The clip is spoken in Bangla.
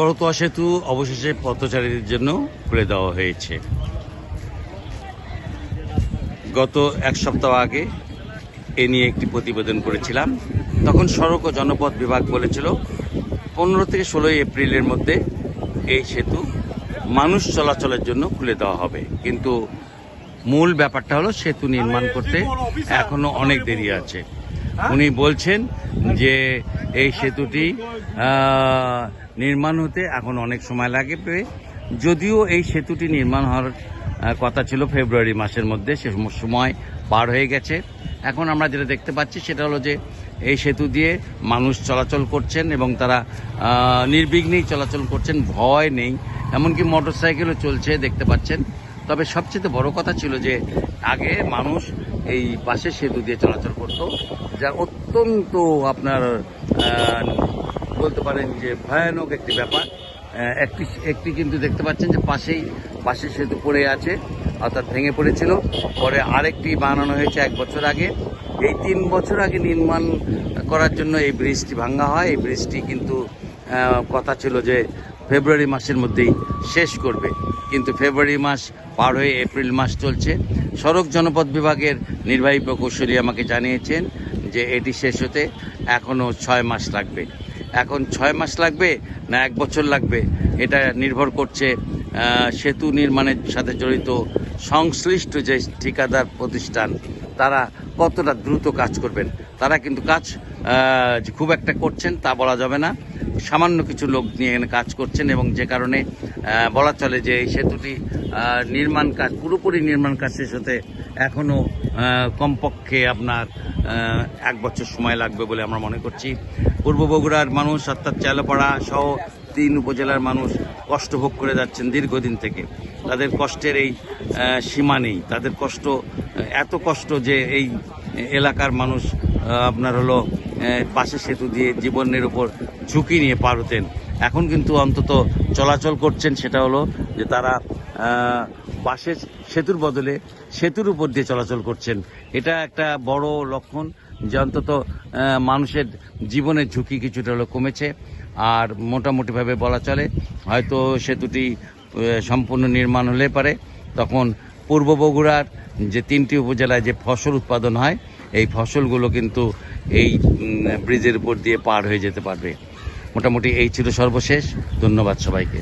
করতোয়া সেতু অবশেষে পথচারীদের জন্য খুলে দেওয়া হয়েছে। গত এক সপ্তাহ আগে এ নিয়ে একটি প্রতিবেদন করেছিলাম। তখন সড়ক ও জনপথ বিভাগ বলেছিল, পনেরো থেকে ষোলোই এপ্রিলের মধ্যে এই সেতু মানুষ চলাচলের জন্য খুলে দেওয়া হবে। কিন্তু মূল ব্যাপারটা হলো সেতু নির্মাণ করতে এখনও অনেক দেরি আছে। উনি বলছেন যে এই সেতুটি নির্মাণ হতে এখন অনেক সময় লাগবে যদিও এই সেতুটি নির্মাণ হওয়ার কথা ছিল ফেব্রুয়ারি মাসের মধ্যে, সে সম- সময় পার হয়ে গেছে। এখন আমরা যেটা দেখতে পাচ্ছি সেটা হলো যে এই সেতু দিয়ে মানুষ চলাচল করছেন এবং তারা নির্বিঘ্নেই চলাচল করছেন, ভয় নেই। এমনকি মোটর সাইকেলও চলছে, দেখতে পাচ্ছেন। তবে সবচেয়ে বড় কথা ছিল যে আগে মানুষ এই পাশে সেতু দিয়ে চলাচল করতো, যা অত্যন্ত আপনার বলতে পারেন যে ভয়ানক একটি ব্যাপার। একটি একটি কিন্তু দেখতে পাচ্ছেন যে পাশেই, পাশে সেতু পড়ে আছে, অর্থাৎ ভেঙে পড়েছিল। পরে আরেকটি বানানো হয়েছে এক বছর আগে। এই তিন বছর আগে নির্মাণ করার জন্য এই ব্রিজটি ভাঙা হয়। এই ব্রিজটি কিন্তু কথা ছিল যে ফেব্রুয়ারি মাসের মধ্যেই শেষ করবে। কিন্তু ফেব্রুয়ারি মাস পার হয়ে এপ্রিল মাস চলছে। সড়ক জনপথ বিভাগের নির্বাহী প্রকৌশলী আমাকে জানিয়েছেন যে এটি শেষ হতে এখনও ছয় মাস লাগবে। এখন ছয় মাস লাগবে না এক বছর লাগবে? এটা নির্ভর করছে সেতু নির্মাণের সাথে জড়িত সংশ্লিষ্ট যে ঠিকাদার প্রতিষ্ঠান, তারা কতটা দ্রুত কাজ করবেন? তারা কিন্তু কাজ খুব একটা করছেন, তা বলা যাবে না। সামান্য কিছু লোক নিয়ে এখানে কাজ করছেন এবং যে কারণে বলা চলে যে এই সেতুটি নির্মাণ কাজ, পুরোপুরি নির্মাণ কাজ শেষ হতে এখনও কমপক্ষে আপনার এক বছর সময় লাগবে বলে আমরা মনে করছি। পূর্ব বগুড়ার মানুষ, অর্থাৎ চালপাড়া সহ তিন উপজেলার মানুষ কষ্ট ভোগ করে যাচ্ছেন দীর্ঘদিন থেকে। তাদের কষ্টের এই সীমা নেই। তাদের কষ্ট, এত কষ্ট যে এই এলাকার মানুষ আপনার হলো পাশে সেতু দিয়ে জীবনের উপর ঝুঁকি নিয়ে পার হতেন। এখন কিন্তু অন্তত চলাচল করছেন সেটা হলো যে তারা পাশের সেতুর বদলে সেতুর উপর দিয়ে চলাচল করছেন। এটা একটা বড় লক্ষণ যে অন্তত মানুষের জীবনের ঝুঁকি কিছুটা হলো কমেছে। আর মোটামুটিভাবে বলা চলে, হয়তো সেতুটি সম্পূর্ণ নির্মাণ হলে পারে। তখন পূর্ব বগুড়ার যে তিনটি উপজেলায় যে ফসল উৎপাদন হয়, এই ফসলগুলো কিন্তু এই ব্রিজের উপর দিয়ে পার হয়ে যেতে পারবে। মোটামুটি এই ছিল সর্বশেষ। ধন্যবাদ সবাইকে।